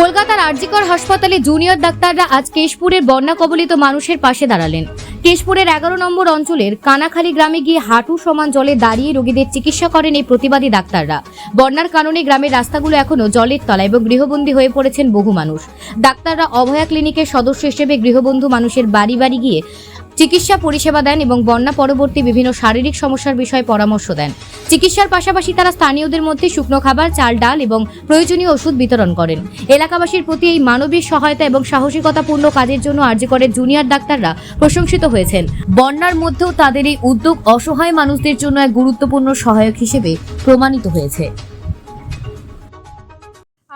কলকাতার আরজিকর হাসপাতালে জুনিয়র ডাক্তাররা আজ কেশপুরের বন্যা কবলিত মানুষের পাশে দাঁড়ালেন। কেশপুরের এগারো নম্বর অঞ্চলের কানাখালী গ্রামে গিয়ে হাঁটু সমান জলে দাঁড়িয়ে রোগীদের চিকিৎসা করেন এই প্রতিবাদী ডাক্তাররা। বন্যার কারণে গ্রামের রাস্তাগুলো এখনও জলের তলা এবং গৃহবন্দী হয়ে পড়েছেন বহু মানুষ। ডাক্তাররা অভয়া ক্লিনিকের সদস্য হিসেবে গৃহবন্ধু মানুষের বাড়ি বাড়ি গিয়ে চিকিৎসা পরিষেবা দেন এবং বন্যা পরবর্তী বিভিন্ন শারীরিক সমস্যার বিষয়ে পরামর্শ দেন। চিকিৎসার পাশাপাশি তারা স্থানীয়দের মধ্যে শুকনো খাবার, চাল, ডাল এবং প্রয়োজনীয় ওষুধ বিতরণ করেন। এলাকাবাসীর প্রতি এই মানবিক সহায়তা এবং সাহসিকতাপূর্ণ কাজের জন্য আরজিকরের জুনিয়র ডাক্তাররা প্রশংসিত হয়েছেন। বন্যার মধ্যেও তাদের এই উদ্যোগ অসহায় মানুষদের জন্য এক গুরুত্বপূর্ণ সহায়ক হিসেবে প্রমাণিত হয়েছে।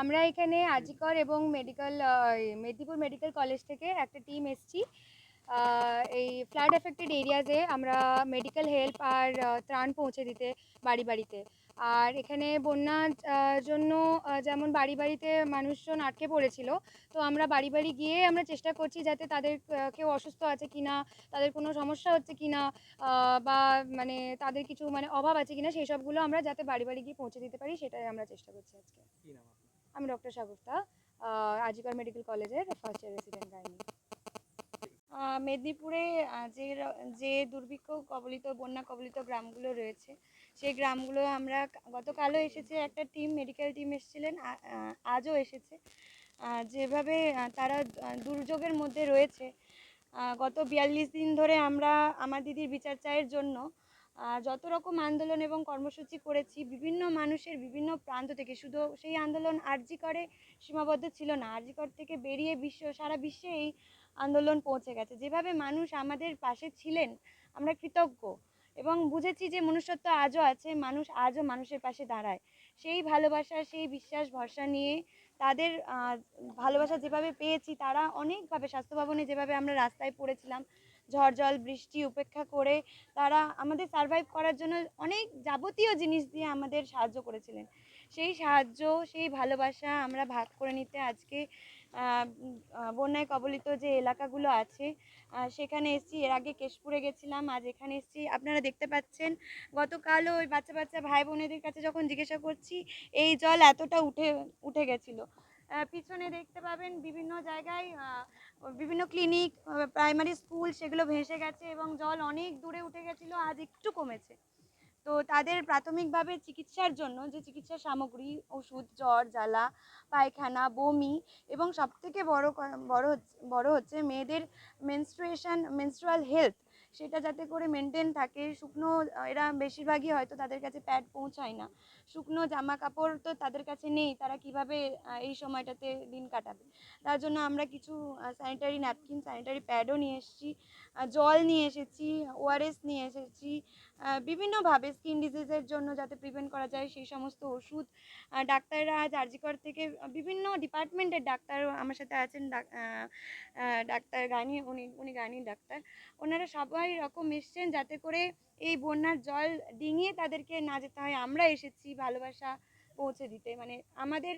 আমরা এখানে আজিকর এবং মেডিকেল মেদিনীপুর মেডিকেল কলেজ থেকে একটা টিম এসেছি। এই ফ্লাড এফেক্টেড এরিয়াতে আমরা মেডিকেল হেল্প আর ত্রাণ পৌঁছে দিতে বাড়ি বাড়িতে। আর এখানে বন্যার জন্য যেমন বাড়ি বাড়িতে মানুষজন আটকে পড়েছিল তো আমরা বাড়ি বাড়ি গিয়ে আমরা চেষ্টা করছি যাতে তাদের কেউ অসুস্থ আছে কি না তাদের কোনো সমস্যা হচ্ছে কি না বা মানে তাদের কিছু মানে অভাব আছে কি না সেই সবগুলো আমরা যাতে বাড়ি বাড়ি গিয়ে পৌঁছে দিতে পারি সেটাই আমরা চেষ্টা করছি আজকে। কি আমি ডক্টর সাগুপ্তা আজিকর মেডিকেল কলেজের ফার্স্ট ইয়ার রেসিডেন্ট গাইনি। মেদিনীপুরে যে যে দুর্ভিক্ষ কবলিত, বন্যা কবলিত গ্রামগুলো রয়েছে, সেই গ্রামগুলো আমরা গতকালও এসেছে, একটা টিম মেডিকেল টিম এসেছিলেন আজও এসেছে। যেভাবে তারা দুর্যোগের মধ্যে রয়েছে গত বিয়াল্লিশ দিন ধরে আমরা, আমার দিদির বিচার চায়ের জন্য যত রকম আন্দোলন এবং কর্মসূচি করেছি, বিভিন্ন মানুষের বিভিন্ন প্রান্ত থেকে, শুধু সেই আন্দোলন আরজি করে সীমাবদ্ধ ছিল না আরজি কর থেকে বেরিয়ে বিশ্ব, সারা বিশ্বে এই আন্দোলন পৌঁছে গেছে। যেভাবে মানুষ আমাদের পাশে ছিলেন, আমরা কৃতজ্ঞ এবং বুঝেছি যে মনুষ্যত্ব আজও আছে, মানুষ আজও মানুষের পাশে দাঁড়ায়। সেই ভালোবাসা, সেই বিশ্বাস, ভরসা নিয়ে তাদের ভালোবাসা যেভাবে পেয়েছি, তারা অনেকভাবে স্বাস্থ্য ভবনে যেভাবে আমরা রাস্তায় পড়েছিলাম ঝড় জল, বৃষ্টি উপেক্ষা করে তারা আমাদের সার্ভাইভ করার জন্য অনেক যাবতীয় জিনিস দিয়ে আমাদের সাহায্য করেছিলেন। সেই সাহায্য, সেই ভালোবাসা আমরা ভাগ করে নিতে আজকে বন্যায় কবলিত যে এলাকাগুলো আছে সেখানে এসেছি। এর আগে কেশপুরে গেছিলাম, আজ এখানে এসেছি। আপনারা দেখতে পাচ্ছেন, গতকালও ওই বাচ্চা বাচ্চা ভাই বোনেদের কাছে যখন জিজ্ঞাসা করছি, এই জল এতটা উঠে উঠে গেছিল। পিছনে দেখতে পাবেন বিভিন্ন জায়গায় বিভিন্ন ক্লিনিক প্রাইমারি স্কুল সেগুলো ভেসে গেছে এবং জল অনেক দূরে উঠে গেছিল, আজ একটু কমেছে। তো তাদের প্রাথমিকভাবে চিকিৎসার জন্য যে চিকিৎসা সামগ্রী, ওষুধ, জ্বর, জ্বালা, পায়খানা, বমি এবং সবথেকে বড় বড় হচ্ছে বড় হচ্ছে মেয়েদের মেনস্ট্রুয়েশন মেনস্ট্রুয়াল হেলথ সেটা যাতে করে মেনটেন থাকে। শুকনো এরা বেশিরভাগই হয়তো তাদের কাছে প্যাড পৌঁছায় না। শুকনো জামা কাপড় তো তাদের কাছে নেই, তারা কীভাবে এই সময়টাতে দিন কাটাবে? তার জন্য আমরা কিছু স্যানিটারি ন্যাপকিন স্যানিটারি প্যাডও নিয়ে এসেছি জল নিয়ে এসেছি ওআরএস নিয়ে এসেছি বিভিন্নভাবে স্কিন ডিজিজের জন্য যাতে প্রিভেন্ট করা যায় সেই সমস্ত ওষুধ ডাক্তাররা আজ আরজিকর থেকে বিভিন্ন ডিপার্টমেন্টের ডাক্তার আমার সাথে আছেন ডাক্তার গানি, উনি উনি গানি ডাক্তার। ওনারা সবাই রকম এসছেন যাতে করে এই বন্যার জল ডিঙিয়ে তাদেরকে না যেতে হয়। আমরা এসেছি ভালোবাসা পৌঁছে দিতে। মানে আমাদের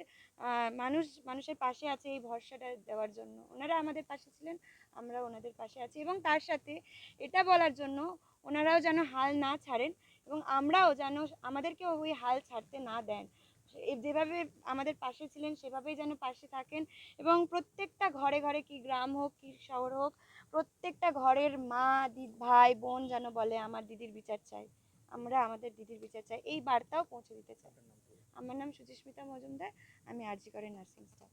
মানুষ, মানুষের পাশে আছে এই ভরসাটা দেওয়ার জন্য। ওনারা আমাদের পাশে ছিলেন আমরা ওনাদের পাশে আছি এবং তার সাথে এটা বলার জন্য ওনারাও যেন হাল না ছাড়েন এবং আমরাও যেন আমাদেরকেও ওই হাল ছাড়তে না দেন। যেভাবে আমাদের পাশে ছিলেন, সেভাবেই যেন পাশে থাকেন এবং প্রত্যেকটা ঘরে ঘরে কি গ্রাম হোক, কি শহর হোক, প্রত্যেকটা ঘরের মা দিদ ভাই, বোন যেন বলে, আমার দিদির বিচার চাই। আমরা আমাদের দিদির বিচার চাই। এই বার্তাও পৌঁছে দিতে চাই। আমার নাম সুচিস্মিতা মজুমদার আমি আরজি করে নার্সিং স্টাফ